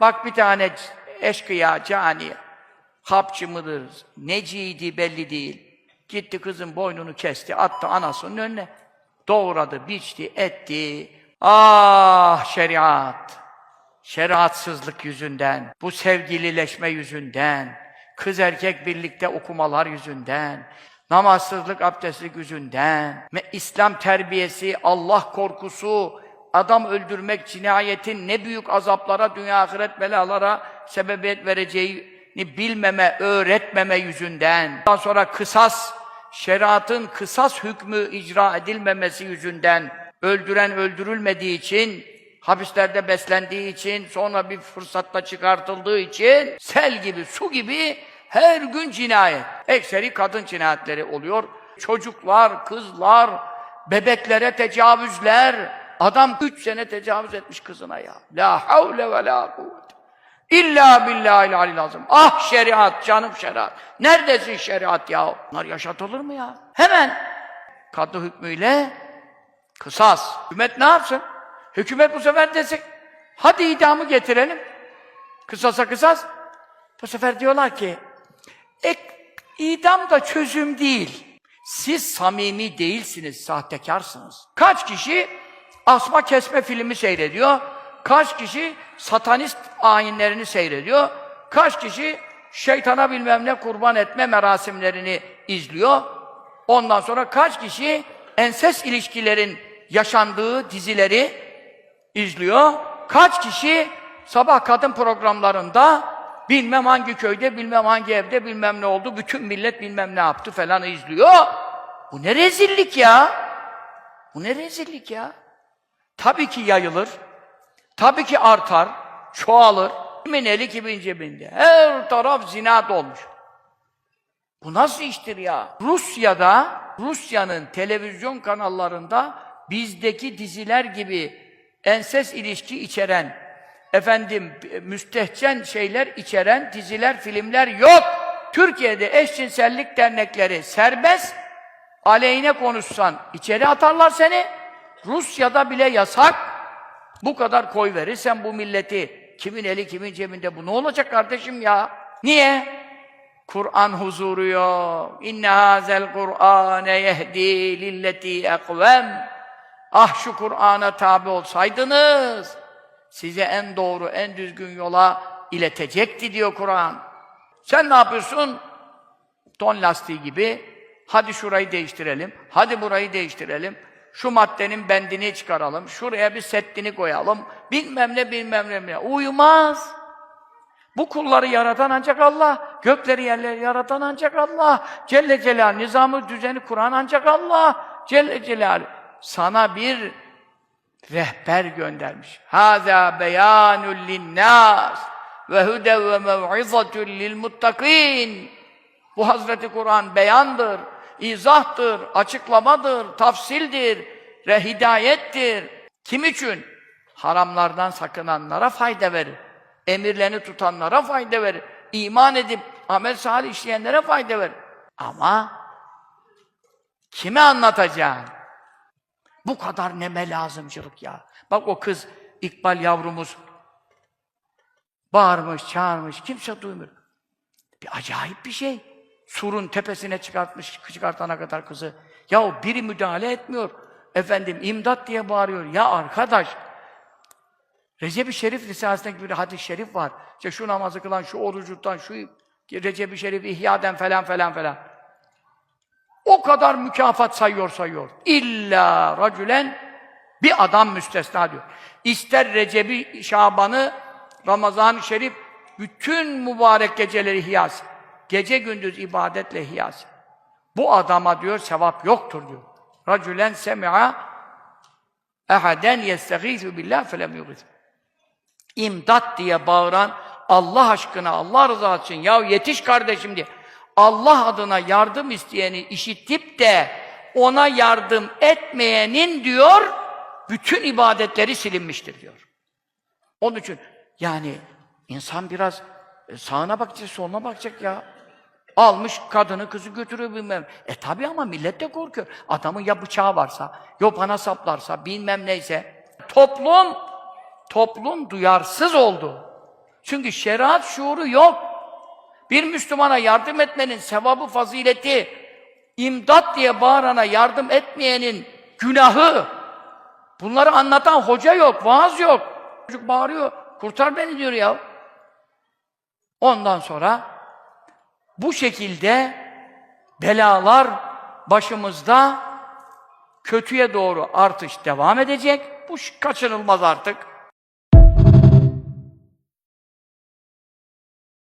Bak bir tane eşkıya, cani, hapçı mıdır, neciydi belli değil. Gitti kızın boynunu kesti, attı anasının önüne. Doğradı, biçti, etti. Ah şeriat! Şeriatsızlık yüzünden, bu sevgilileşme yüzünden, kız erkek birlikte okumalar yüzünden, namazsızlık, abdestlik yüzünden, İslam terbiyesi, Allah korkusu, adam öldürmek, cinayetin ne büyük azaplara, dünya ahiret belalara sebebiyet vereceğini bilmeme, öğretmeme yüzünden, daha sonra kısas, şeriatın kısas hükmü icra edilmemesi yüzünden, öldüren öldürülmediği için, hapislerde beslendiği için, sonra bir fırsatta çıkartıldığı için, sel gibi, su gibi her gün cinayet. Ekseri kadın cinayetleri oluyor. Çocuklar, kızlar, bebeklere tecavüzler. Adam üç sene tecavüz etmiş kızına ya. La havle ve la kuvvete. İlla billahil alil azim. Ah şeriat, canım şeriat. Neredesin şeriat ya? Bunlar yaşatılır mı ya? Hemen kadı hükmüyle kısas. Hükümet ne yapsın? Hükümet bu sefer desek, hadi idamı getirelim. Kısasa kısas. Bu sefer diyorlar ki, e, idam da çözüm değil. Siz samimi değilsiniz, sahtekarsınız. Kaç kişi asma kesme filmi seyrediyor, kaç kişi satanist ayinlerini seyrediyor, kaç kişi şeytana bilmem ne kurban etme merasimlerini izliyor. Ondan sonra kaç kişi enses ilişkilerin yaşandığı dizileri izliyor. Kaç kişi sabah kadın programlarında bilmem hangi köyde, bilmem hangi evde, bilmem ne oldu, bütün millet bilmem ne yaptı falan izliyor. Bu ne rezillik ya? Bu ne rezillik ya? Tabii ki yayılır. Tabii ki artar, çoğalır. Kimin eli kimin cebinde. Her taraf zina dolmuş. Bu nasıl iştir ya? Rusya'da, Rusya'nın televizyon kanallarında bizdeki diziler gibi enses ilişki içeren, efendim müstehcen şeyler içeren diziler, filmler yok. Türkiye'de eşcinsellik dernekleri serbest, aleyhine konuşsan içeri atarlar seni. Rusya'da bile yasak. Bu kadar koy verirsen bu milleti, kimin eli kimin cebinde bu ne olacak kardeşim ya? Niye? Kur'an huzuru yok. İnne hazel Kur'ane yehdi lilleti ekvem. Ah şu Kur'an'a tabi olsaydınız, size en doğru, en düzgün yola iletecekti diyor Kur'an. Sen ne yapıyorsun? Ton lastiği gibi, hadi şurayı değiştirelim, hadi burayı değiştirelim, şu maddenin bendini çıkaralım, şuraya bir settini koyalım, bilmem ne bilmem ne. Uyumaz. Bu kulları yaratan ancak Allah. Gökleri yerleri yaratan ancak Allah. Celle Celal nizamı düzeni kuran ancak Allah. Celle Celal sana bir rehber göndermiş. Haza beyanul linnas ve hude ve mev'izatul lil muttakin. Bu Hazreti Kur'an beyandır, izahtır, açıklamadır, tafsildir, ve hidayettir. Kim için? Haramlardan sakınanlara fayda verir. Emirlerini tutanlara fayda verir. İman edip amel salih işleyenlere fayda verir. Ama kime anlatacaksın? Bu kadar neme lazımcılık ya. Bak o kız İkbal yavrumuz bağırmış, çağırmış, kimse duymuyor. Bir acayip bir şey. Surun tepesine çıkartmış, çıkartana kadar kızı. Ya o biri müdahale etmiyor. Efendim imdat diye bağırıyor. Ya arkadaş, Recep-i Şerif Risalesi'ndeki bir hadis-i şerif var. İşte şu namazı kılan, şu orucu tutan, şu Recep-i Şerif ihyaden falan falan falan. O kadar mükafat sayıyor sayıyor. İlla racülen bir adam müstesna diyor. İster Recep-i Şaban'ı, Ramazan-ı Şerif bütün mübarek geceleri ihyas. Gece gündüz ibadetle ihyas. Bu adama diyor sevap yoktur diyor. Racülen semi'a ehaden yestegîzü billah felem yugîz. İmdat diye bağıran Allah aşkına, Allah rızası için ya yetiş kardeşim diye Allah adına yardım isteyeni işitip de ona yardım etmeyenin diyor bütün ibadetleri silinmiştir diyor. Onun için yani insan biraz e, sağına bakacak, soluna bakacak ya. Almış kadını, kızı götürüyor bilmem. E tabi ama millet de korkuyor. Adamın ya bıçağı varsa, ya bana saplarsa, bilmem neyse. Toplum, toplum duyarsız oldu. Çünkü şeriat şuuru yok. Bir Müslümana yardım etmenin sevabı, fazileti, imdat diye bağırana yardım etmeyenin günahı, bunları anlatan hoca yok, vaaz yok. Çocuk bağırıyor, kurtar beni diyor ya. Ondan sonra bu şekilde belalar başımızda kötüye doğru artış devam edecek. Bu kaçınılmaz artık.